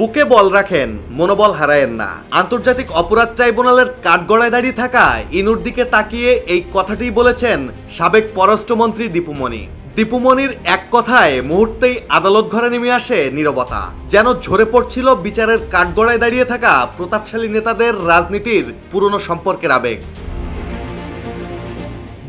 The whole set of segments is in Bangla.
বুকে বল রাখেন, মনোবল হারায়েন না। আন্তর্জাতিক অপরাধ ট্রাইব্যুনালের কাঠগড়ায় দাঁড়িয়ে থাকা ইনুর দিকে তাকিয়ে এই কথাটি বলেছেন সাবেক পররাষ্ট্রমন্ত্রী দীপুমণি দীপুমণির এক কথায় মুহূর্তেই আদালত ঘরে নেমে আসে নীরবতা। যেন ঝরে পড়ছিল বিচারের কাঠগড়ায় দাঁড়িয়ে থাকা প্রতাপশালী নেতাদের রাজনীতির পুরনো সম্পর্কের আবেগ।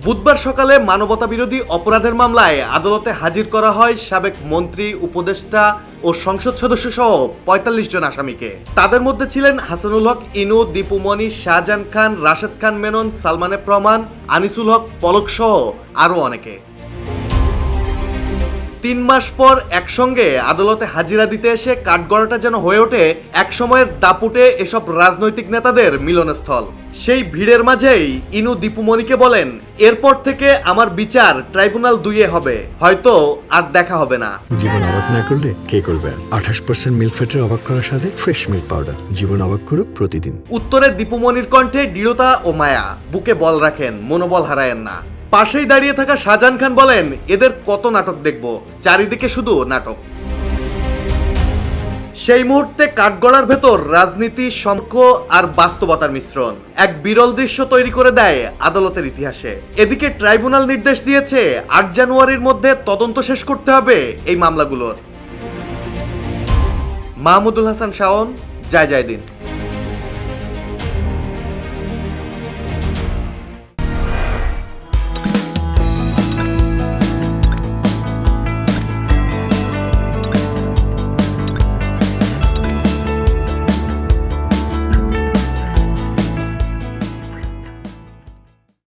বুধবার সকালে মানবতা বিরোধী অপরাধের মামলায় আদালতে হাজির করা হয় সাবেক মন্ত্রী, উপদেষ্টা ও সংসদ সদস্য সহ পঁয়তাল্লিশ জন আসামিকে। তাদের মধ্যে ছিলেন হাসানুল হক, ইনু দীপুমণি শাহজাহান খান, রাশেদ খান, মেনন, সালমানে প্রমাণ, আনিসুল হক, পলক সহ আরও অনেকে। তিন মাস পর একসঙ্গে আদালতে হাজিরা দিতে এসে কাঠগড়াটা যেন হয়ে ওঠে এক সময়ের দাপুটে এসব রাজনৈতিক নেতাদের মিলনস্থল। সেই ভিড়ের মাঝেই ইনু দীপুমণিকে বলেন এরপর থেকে আমার বিচার ট্রাইব্যুনাল দুইয়ে হবে হয়তো আর দেখা হবে না। জীবন অবাক না করলে কে করবে আঠাশ পার্সেন্ট মিল্ক ফ্যাটের অবাক করার সাথে ফ্রেশ মিল্ক পাউডার জীবন অবাক করুক প্রতিদিন। উত্তরে দীপুমণির কণ্ঠে দৃঢ়তা ও মায়া বুকে বল রাখেন মনোবল হারায়েন না। পাশেই দাঁড়িয়ে থাকা শাহজাহান খান বলেন, এদের কত নাটক দেখব? চারিদিকে শুধু নাটক। সেই মুহূর্তে কাঠগড়ার ভেতর রাজনীতি, সম্পর্ক আর বাস্তবতার মিশ্রণ এক বিরল দৃশ্য তৈরি করে দেয় আদালতের ইতিহাসে। এদিকে ট্রাইব্যুনাল নির্দেশ দিয়েছে, আট জানুয়ারির মধ্যে তদন্ত শেষ করতে হবে এই মামলাগুলোর। মাহমুদুল হাসান শাওন, জয় জয় দিন